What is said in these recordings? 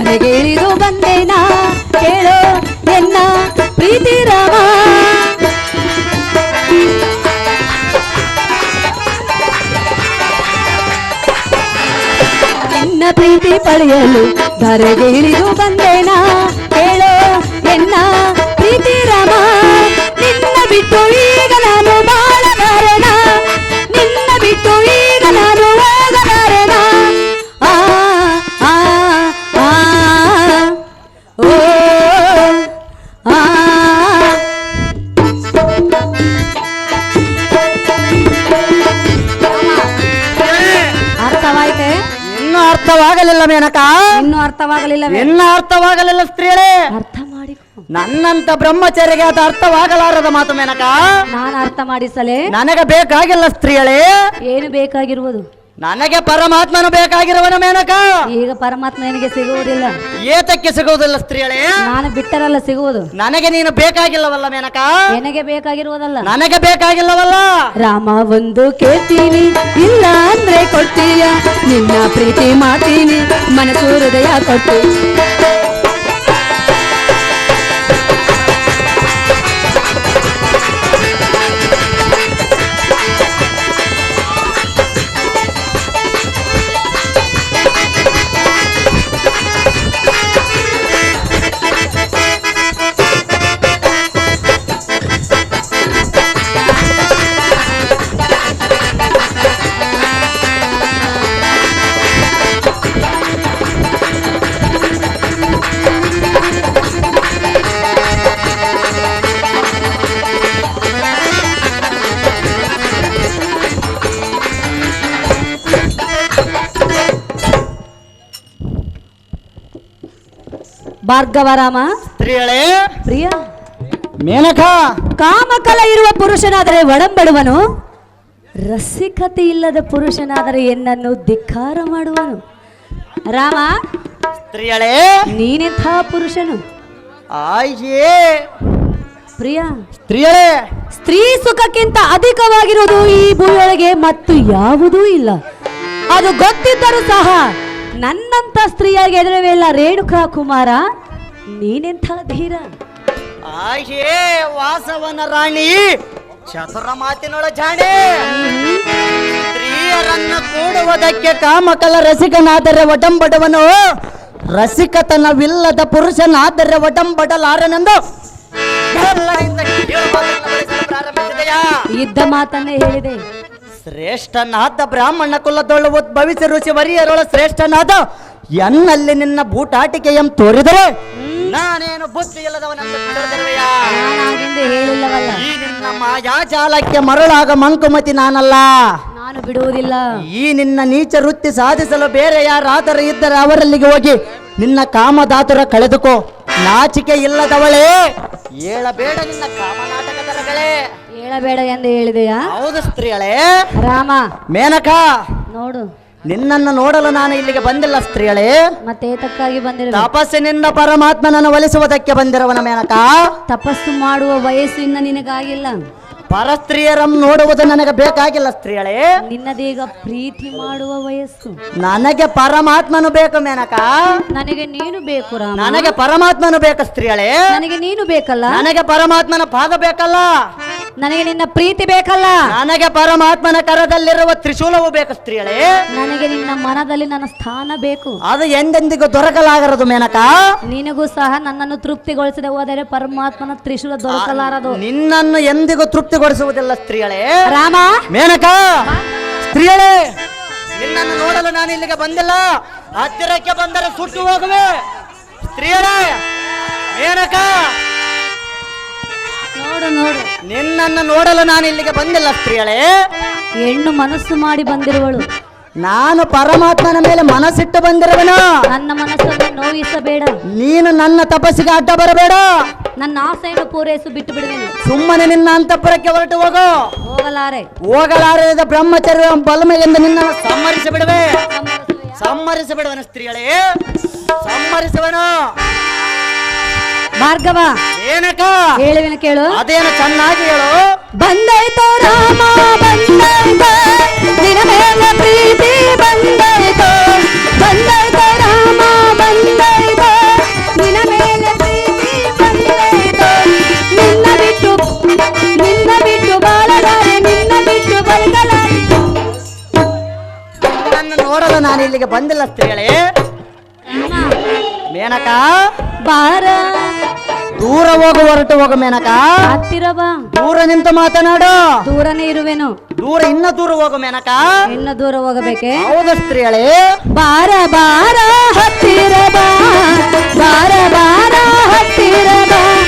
ಮನೆಗೇರಿದು ಬಂದೇನಾ ಕೇಳೋ ಎನ್ನ ಪ್ರೀತಿ ರಾಮ ನಿನ್ನ ಪ್ರೀತಿ ಪಡೆಯಲು ಧರೆಗೇರಿದು ಬಂದೇನಾ ಕೇಳೋ ಎನ್ನ ಪ್ರೀತಿ ರಾಮ ನಿನ್ನ ಬಿಟ್ಟು ಈಗ ನಾನು ಬಾ ಅರ್ಥವಾಗಲಿಲ್ಲ ಎಲ್ಲ ಅರ್ಥವಾಗಲಿಲ್ಲ ಸ್ತ್ರೀಯಳೇ ಅರ್ಥ ಮಾಡಿ ನನ್ನಂತ ಬ್ರಹ್ಮಚರ್ಯಗೆ ಅದು ಅರ್ಥವಾಗಲಾರದ ಮಾತು ಮೇನಕ? ನಾನು ಅರ್ಥ ಮಾಡಿಸಲೇ? ನನಗೆ ಬೇಕಾಗಿಲ್ಲ ಸ್ತ್ರೀಯಳೇ ಏನು ಬೇಕಾಗಿರುವುದು? ನನಗೆ ಪರಮಾತ್ಮನು ಬೇಕಾಗಿರುವನ ಮೇನಕ? ಈಗ ಪರಮಾತ್ಮ ನಿನಗೆ ಸಿಗುವುದಿಲ್ಲ. ಏತಕ್ಕೆ ಸಿಗುವುದಿಲ್ಲ ಸ್ತ್ರೀಯಳೇ? ನಾನು ಬಿಟ್ಟರಲ್ಲ ಸಿಗುವುದು. ನನಗೆ ನೀನು ಬೇಕಾಗಿಲ್ಲವಲ್ಲ ಮೇನಕ? ನಿನಗೆ ಬೇಕಾಗಿರುವುದಲ್ಲ. ನನಗೆ ಬೇಕಾಗಿಲ್ಲವಲ್ಲ? ರಾಮ ಒಂದು ಕೇಳ್ತೀನಿ ಇಲ್ಲ ಅಂದ್ರೆ ಕೊಡ್ತೀಯ? ನಿನ್ನ ಪ್ರೀತಿ ಮಾಡ್ತೀನಿ ಮನಸ್ಸು ಹೃದಯ ಕೊಟ್ಟು. ಭಾರ್ಗವ ರಾಮ ಸ್ತ್ರೀಯಳೇ. ಪ್ರಿಯ. ಮೇನಕ. ಕಾಮಕಲ ಇರುವ ಪುರುಷನಾದರೆ ಒಡಂಬಡುವನು ರಸಿಕತೆ ಇಲ್ಲದ ಪುರುಷನಾದರೆ ಎನ್ನನ್ನು ಧಿಕ್ಕಾರ ಮಾಡುವನು. ರಾಮ. ಸ್ತ್ರೀಯಳೇ. ನೀನೆಂಥ ಪುರುಷನು? ಆಯ್ಯೇ ಪ್ರಿಯ. ಸ್ತ್ರೀಯಳೇ. ಸ್ತ್ರೀ ಸುಖಕ್ಕಿಂತ ಅಧಿಕವಾಗಿರುವುದು ಈ ಭೂಮಿಯೊಳಗೆ ಮತ್ತು ಯಾವುದೂ ಇಲ್ಲ. ಅದು ಗೊತ್ತಿದ್ದರೂ ಸಹ ನನ್ನಂತ ಸ್ತ್ರೀಯಾಗಿ ಎದುರವೆಲ್ಲ ರೇಣುಕಾ ಕುಮಾರ ನೀನೆಂಥ ಧೀರ? ಆಯೇ ವಾಸವನ ರಾಣಿ ಚತುರ ಮಾತಿನೊಳ ಜಾಣೆ. ಸ್ತ್ರೀಯರನ್ನ ಕೂಡುವುದಕ್ಕೆ ಕಾಮಕಲ ರಸಿಕನಾದರೆ ಒಡಂಬಡವನು. ರಸಿಕತನವಿಲ್ಲದ ಪುರುಷನಾದರೆ ಒಡಂಬಡಲಾರನೆಂದು? ಇದ್ದ ಮಾತನ್ನೇ ಹೇಳಿದೆ. ಶ್ರೇಷ್ಠನಾದ ಬ್ರಾಹ್ಮಣ ಕುಲದೊಳು ಉದ್ಭವಿಸಿ ಋಷಿ ವರಿಯರೊಳ ಶ್ರೇಷ್ಠನಾದ ಎನ್ನಲ್ಲಿ ನಿನ್ನ ಬೂಟಾಟಿಕೆಯಂ ತೋರಿದರೆ ನಾನೇನು ಬುದ್ಧಿ ಹೇಳಿಲ್ಲವಲ್ಲ. ಈ ನಿನ್ನ ಮಾಯಾಜಾಲಕ್ಕೆ ಮರಳಾಗ ಮಂಕುಮತಿ ನಾನಲ್ಲ. ನಾನು ಬಿಡುವುದಿಲ್ಲ. ಈ ನಿನ್ನ ನೀಚ ವೃತ್ತಿ ಸಾಧಿಸಲು ಬೇರೆ ಯಾರಾದರೂ ಇದ್ದರೆ ಅವರಲ್ಲಿಗೆ ಹೋಗಿ ನಿನ್ನ ಕಾಮದಾತುರ ಕಳೆದುಕೋ. ನಾಚಿಕೆ ಇಲ್ಲದವಳೇ ಹೇಳಬೇಡ ನಿನ್ನ ಕಾಮನಾಟಕದರಗಳೇ. ಹೇಳಬೇಡ ಎಂದು ಹೇಳಿದೆಯಾ? ಹೌದು ಸ್ತ್ರೀಗಳೇ. ರಾಮ. ಮೇನಕ. ನೋಡು. ನಿನ್ನನ್ನು ನೋಡಲು ನಾನು ಇಲ್ಲಿಗೆ ಬಂದಿಲ್ಲ ಸ್ತ್ರೀಯಳೇ. ಮತ್ತೆ ಏತಕ್ಕಾಗಿ ಬಂದಿರ ತಪಸ್ಸಿನಿಂದ ಪರಮಾತ್ಮನನ್ನು ಒಲಿಸುವುದಕ್ಕೆ ಬಂದಿರುವನ ಮೇನಕ? ತಪಸ್ಸು ಮಾಡುವ ವಯಸ್ಸು ಇನ್ನ ನಿನಗಾಗಿಲ್ಲ. ಪರಸ್ತ್ರೀಯರನ್ನು ನೋಡುವುದು ನನಗೆ ಬೇಕಾಗಿಲ್ಲ ಸ್ತ್ರೀಯಳೇ. ನಿನ್ನದೀಗ ಪ್ರೀತಿ ಮಾಡುವ ವಯಸ್ಸು. ನನಗೆ ಪರಮಾತ್ಮನು ಬೇಕು ಮೇನಕ? ನನಗೆ ನೀನು ಬೇಕು ರಾಮ. ನನಗೆ ಪರಮಾತ್ಮನು ಬೇಕು ಸ್ತ್ರೀಯಳೇ. ನನಗೆ ನೀನು ಬೇಕಲ್ಲ? ನನಗೆ ಪರಮಾತ್ಮನ ಪಾದ ಬೇಕಲ್ಲ. ನನಗೆ ನಿನ್ನ ಪ್ರೀತಿ ಬೇಕಲ್ಲ. ನನಗೆ ಪರಮಾತ್ಮನ ಕರದಲ್ಲಿರುವ ತ್ರಿಶೂಲವು ಬೇಕು ಸ್ತ್ರೀಯಳೇ. ನನಗೆ ನಿನ್ನ ಮನದಲ್ಲಿ ನನ್ನ ಸ್ಥಾನ ಬೇಕು. ಅದು ಎಂದೆಂದಿಗೂ ದೊರಕಲಾಗರದು ಮೇನಕ. ನಿನಗೂ ಸಹ ನನ್ನನ್ನು ತೃಪ್ತಿಗೊಳಿಸದೆ ಹೋದರೆ ಪರಮಾತ್ಮನ ತ್ರಿಶೂಲ ದೊರಕಲಾರದು. ನಿನ್ನನ್ನು ಎಂದಿಗೂ ತೃಪ್ತಿಗೊಳಿಸುವುದಿಲ್ಲ ಸ್ತ್ರೀಯಳೇ. ರಾಮ? ಮೇನಕ ಸ್ತ್ರೀಯಳೇ ನಿನ್ನನ್ನು ನೋಡಲು ನಾನು ಇಲ್ಲಿಗೆ ಬಂದಿಲ್ಲ. ಹತ್ತಿರಕ್ಕೆ ಬಂದರೆ ಸುಟ್ಟು ಹೋಗುವೆ. ಸ್ತ್ರೀಯಳೇ ಮೇನಕ ನೋಡು ನೋಡು ನಿನ್ನನ್ನು ನೋಡಲು ನಾನು ಇಲ್ಲಿಗೆ ಬಂದಿಲ್ಲ ಸ್ತ್ರೀಯಳೇ ಹೆಣ್ಣು ಮನಸ್ಸು ಮಾಡಿ ಬಂದಿರುವಳು. ನಾನು ಪರಮಾತ್ಮನ ಮೇಲೆ ಮನಸ್ಸಿಟ್ಟು ಬಂದಿರುವನು? ನನ್ನ ಮನಸ್ಸನ್ನು ನೋಯಿಸಬೇಡ. ನೀನು ನನ್ನ ತಪಸ್ಸಿಗೆ ಅಡ್ಡ ಬರಬೇಡ. ನನ್ನ ಆಸೆಯನ್ನು ಪೂರೈಸು ಬಿಟ್ಟು ಬಿಡುವೆನು. ಸುಮ್ಮನೆ ನಿನ್ನ ಅಂತಪುರಕ್ಕೆ ಹೊರಟು ಹೋಗು. ಹೋಗಲಾರೆ. ಹೋಗಲಾರದ ಬ್ರಹ್ಮಚರ್ಯ ಬಲಮೆಯಿಂದ ನಿನ್ನ ಸಮ್ಮರಿಸಿ ಬಿಡುವೆ? ಸಮ್ಮರಿಸಿ ಬಿಡುವನು ಸ್ತ್ರೀಯಳೇ ಸಮ್ಮರಿಸುವನು ಭಾರ್ಗವ. ಏನಕ್ಕ? ಹೇಳುವೆನ ಕೇಳು. ಅದೇನ ಚೆನ್ನಾಗಿ ಹೇಳು. ಬಂದೈತೋ ರಾಮ ಬಂದೈತೋ ನಿನ ಮೇಲೆ ಪ್ರೀತಿ ಬಂದೈತೋ ಬಂದೈತೋ ರಾಮ ಬಂದೈತೋ ನಿನ ಮೇಲೆ ಪ್ರೀತಿ ಬಂದೈತೋ ನಿನ್ನ ಬಿಟ್ಟು ನಿನ್ನ ಬಿಟ್ಟು ಬಾಳಲಾರೆ ನಿನ್ನ ಬಿಟ್ಟು ಬದುಕಲಾರೆ ನನ್ನ ನೋಡಲು ನಾನು ಇಲ್ಲಿಗೆ ಬಂದಿಲ್ಲ ಸ್ತ್ರೀಗಳೇ. ಮೇನಕ. ಬಾರ. ದೂರ ಹೋಗು ಹೊರಟು ಹೋಗು ಮೇನಕ. ಹತ್ತಿರ ಬಾ. ದೂರ ನಿಂತು ಮಾತನಾಡು. ದೂರನೇ ಇರುವೆನು. ದೂರ ಇನ್ನ ದೂರ ಹೋಗು ಮೇನಕ. ಇನ್ನ ದೂರ ಹೋಗಬೇಕೆ? ಹೌದು ಸ್ತ್ರೀಗಳೇ ಬಾರ ಬಾರ ಹತ್ತಿರ ಬಾ. ಬಾರ ಬಾರ ಹತ್ತಿರ ಬಾ.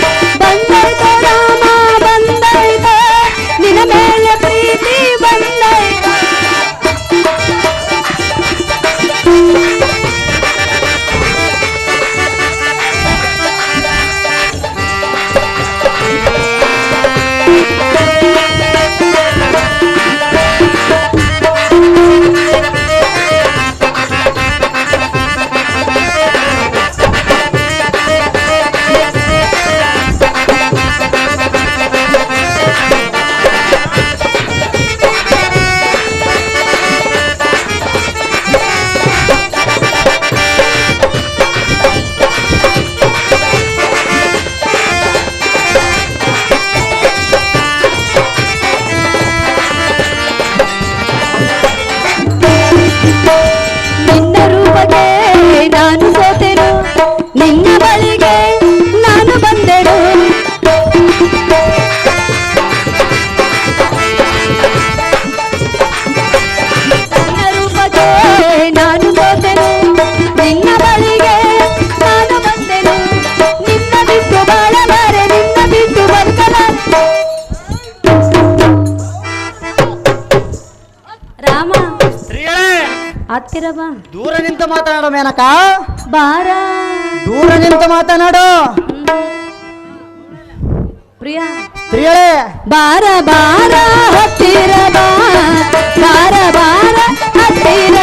ಹತ್ತಿರ ಬಾ. ದೂರ ನಿಂತು ಮಾತನಾಡು ಮೇನಕ. ಬಾರ. ದೂರ ನಿಂತು ಮಾತನಾಡು. ಪ್ರಿಯ? ಸ್ತ್ರೀಗಳೇ ಬಾರ ಬಾರ ಹತ್ತಿರ ಬಾರ ಬಾರ ಹತ್ತಿರ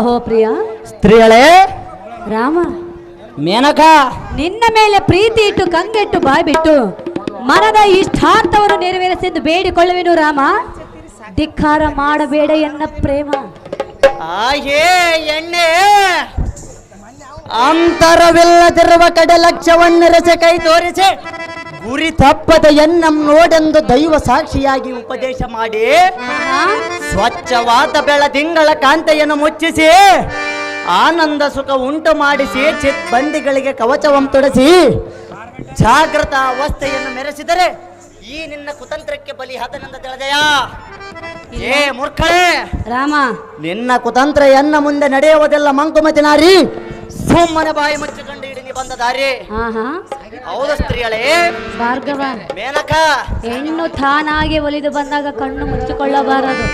ಅಹೋ ಪ್ರಿಯ. ಸ್ತ್ರೀಗಳೇ. ರಾಮ. ಮೇನಕ. ನಿನ್ನ ಮೇಲೆ ಪ್ರೀತಿ ಇಟ್ಟು ಕಂಗೆಟ್ಟು ಬಾಯ್ಬಿಟ್ಟು ಮನದ ಇಷ್ಟಾರ್ಥವನ್ನು ನೆರವೇರಿಸೆಂದು ಬೇಡಿಕೊಳ್ಳುವೆನು ರಾಮ. ಧಿಕ್ಕಾರ ಮಾಡಬೇಡ ಎನ್ನ ಪ್ರೇಮ. ಆಹೇ ಎಣ್ಣೆ. ಅಂತರವಿಲ್ಲದಿರುವ ಕಡೆ ಲಕ್ಷ್ಯವನ್ನಿರಸೆ ಕೈ ತೋರಿಸಿ. ಗುರಿ ತಪ್ಪದ ಎನ್ನಂ ನೋಡೆಂದು ದೈವ ಸಾಕ್ಷಿಯಾಗಿ ಉಪದೇಶ ಮಾಡಿ ಸ್ವಚ್ಛವಾದ ಬೆಳ ಬೆಳದಿಂಗಳ ಕಾಂತೆಯನ್ನು ಮುಚ್ಚಿಸಿ ಆನಂದ ಸುಖ ಉಂಟು ಮಾಡಿಸಿ ಚಿತ್ಬಂದಿಗಳಿಗೆ ಕವಚವಂ ತೊಡಸಿ ಜಾಗೃತ ಅವಸ್ಥೆಯನ್ನು ಮೆರೆಸಿದರೆ ಈ ನಿನ್ನ ಕುತಂತ್ರಕ್ಕೆ ಬಲಿ ಹತನಂದ ತಿಳಿದೆಯ? ಏ ಮೂರ್ಖಳೇ ರಾಮ! ನಿನ್ನ ಕುತಂತ್ರ ಎನ್ನ ಮುಂದೆ ನಡೆಯುವುದೆಲ್ಲ ಮಂಕುಮತಿ ನಾರಿ. ಸುಮ್ಮನೆ ಬಾಯಿ ಮುಚ್ಚಿಕೊಂಡು ಬಂದ ದಾರಿ. ಹೌದು ಸ್ತ್ರೀಗಳೇ. ಭಾರ್ಗವ ಮೇನಕ. ಹೆಣ್ಣು ತಾನಾಗಿ ಒಲಿದು ಬಂದಾಗ ಕಣ್ಣು ಮುಚ್ಚಿಕೊಳ್ಳಬಾರದು.